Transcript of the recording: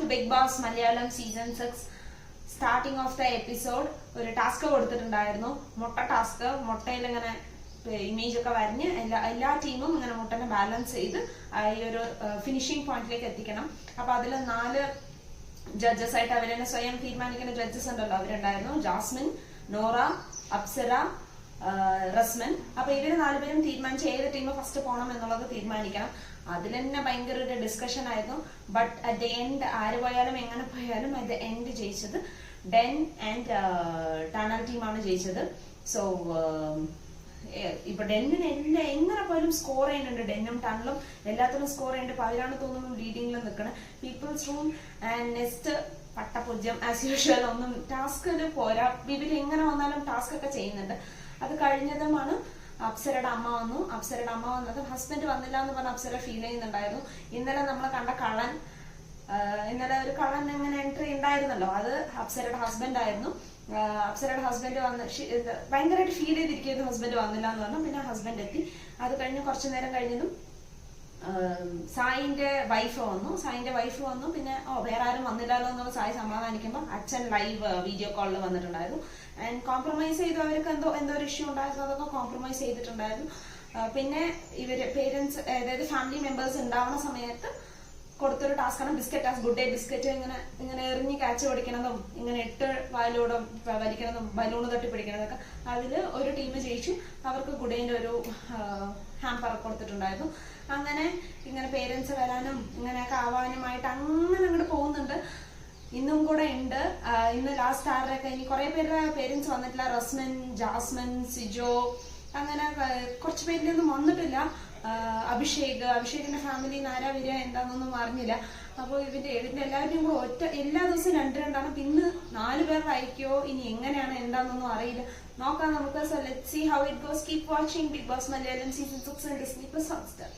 To big boss Malayalam season six starting of the episode ഒരു task കൊടുത്തിട്ടുണ്ടായിരുന്നു. മുട്ട task മുട്ടയിൽ ഇങ്ങനെ ഇമേജ് ഒക്കെ വരഞ്ഞ് എല്ലാ എല്ലാ ടീമും ഇങ്ങനെ മുട്ടനെ ബാലൻസ് ചെയ്ത് ഈ ഒരു ഫിനിഷിംഗ് പോയിന്റിലേക്ക് എത്തിക്കണം. അപ്പൊ അതിൽ നാല് ജഡ്ജസ് ആയിട്ട് അവരെന്നെ സ്വയം തീരുമാനിക്കുന്ന ജഡ്ജസ് ഉണ്ടല്ലോ അവരുണ്ടായിരുന്നു. Jasmine Nora Apsara Rasman. അപ്പൊ ഇവർ നാലുപേരും തീരുമാനിച്ച് ഏത് ടീം ഫസ്റ്റ് പോകണം എന്നുള്ളത് തീരുമാനിക്കണം. അതിൽ തന്നെ ഭയങ്കര ഒരു ഡിസ്കഷൻ ആയിരുന്നു. ബട്ട് അറ്റ് ദ എൻഡ് ആര് പോയാലും എങ്ങനെ പോയാലും അറ്റ് ദ എൻഡ് ജയിച്ചത് ഡെൻ ആൻഡ് ടണൽ ടീമാണ് ജയിച്ചത്. സോ ഇപ്പൊ ഡെന്നിന് എല്ലാ എങ്ങനെ പോലും സ്കോർ ചെയ്യുന്നുണ്ട്. ഡെന്നും ടണലും എല്ലാത്തിനും സ്കോർ ചെയ്യുന്നുണ്ട്. പതിനാണ് തോന്നുന്നു ലീഡിംഗിൽ നിൽക്കണം പീപ്പിൾസ് റൂം ആൻഡ് നെക്സ്റ്റ് പട്ടപൂജ്യം ആസ് യൂഷ്വൽ ഒന്നും ടാസ്ക് പോരാ. ഇവർ എങ്ങനെ വന്നാലും ടാസ്ക് ഒക്കെ ചെയ്യുന്നുണ്ട്. അത് കഴിഞ്ഞതുമാണ് അപ്സരയുടെ അമ്മ വന്നു. അപ്സരയുടെ അമ്മ വന്നത് ഹസ്ബൻഡ് വന്നില്ല എന്ന് പറഞ്ഞ അപ്സര ഫീൽ ചെയ്യുന്നുണ്ടായിരുന്നു. ഇന്നലെ നമ്മൾ കണ്ട കള്ളൻ ഇന്നലെ ഒരു കള്ളൻ ഇങ്ങനെ എൻട്രി ഉണ്ടായിരുന്നല്ലോ. അത് അപ്സരയുടെ ഹസ്ബൻഡ് ആയിരുന്നു. അപ്സരയുടെ ഹസ്ബൻഡ് വന്ന് ഭയങ്കരമായിട്ട് ഫീൽ ചെയ്തിരിക്കുന്നു ഹസ്ബൻഡ് വന്നില്ല എന്ന് പറഞ്ഞു. പിന്നെ ഹസ്ബൻഡ് എത്തി. അത് കഴിഞ്ഞ് കുറച്ചു നേരം കഴിഞ്ഞതും ആം, സായിന്റെ വൈഫ് വന്നു. സായിന്റെ വൈഫ് വന്നു. പിന്നെ ഓ വേറെ ആരും വന്നില്ലല്ലോ എന്നുള്ള സായി സമാധാനിക്കുമ്പോൾ അച്ഛൻ ലൈവ് വീഡിയോ കോളിൽ വന്നിട്ടുണ്ടായിരുന്നു. ആൻഡ് കോംപ്രമൈസ് ചെയ്തു. അവർക്ക് എന്തോ എന്തോ ഒരു ഇഷ്യൂ ഉണ്ടായിരുന്നു. അതൊക്കെ കോംപ്രമൈസ് ചെയ്തിട്ടുണ്ടായിരുന്നു. പിന്നെ ഇവർ പേരൻസ് അതായത് ഫാമിലി മെമ്പേഴ്സ് ഉണ്ടാവുന്ന സമയത്ത് കൊടുത്തൊരു ആണ്. Biscuit task good day biscuit ഇങ്ങനെ ഇങ്ങനെ എറിഞ്ഞ് കാച്ച് പിടിക്കണതും ഇങ്ങനെ എട്ട് വായിലൂടെ വലിക്കണതും ബലൂണ് തട്ടി പിടിക്കണതൊക്കെ അതിൽ ഒരു ടീം ജയിച്ചു. അവർക്ക് ഗുഡേന്റെ ഒരു ഹാമ്പർ കൊടുത്തിട്ടുണ്ടായിരുന്നു. അങ്ങനെ ഇങ്ങനെ പേരൻസ് വരാനും ഇങ്ങനെയൊക്കെ ആവാനുമായിട്ട് അങ്ങനെ അങ്ങോട്ട് പോകുന്നുണ്ട്. ഇന്നും കൂടെ ഉണ്ട്. ഇന്ന് ലാസ്റ്റ് ആറരയൊക്കെ ഇനി കുറെ പേരുടെ പേരൻസ് വന്നിട്ടില്ല. റസ്മൻ ജാസ്മൻ സിജോ അങ്ങനെ കുറച്ച് പേരിൽ ഒന്നും വന്നിട്ടില്ല. അഭിഷേക് അഭിഷേകിന്റെ ഫാമിലി ആരാ വരിക എന്താണെന്നൊന്നും അറിഞ്ഞില്ല. അപ്പോൾ ഇവന്റെ ഇവന്റെ എല്ലാവരുടെയും കൂടെ ഒറ്റ എല്ലാ ദിവസവും രണ്ട് രണ്ടാണ്. പിന്നെ നാല് പേരുടെ അയക്കോ ഇനി എങ്ങനെയാണ് എന്താണെന്നൊന്നും അറിയില്ല. നോക്കാം നമുക്ക്. So let see how it goes keep watching big boss Malayalam season six Disney plus Hotstar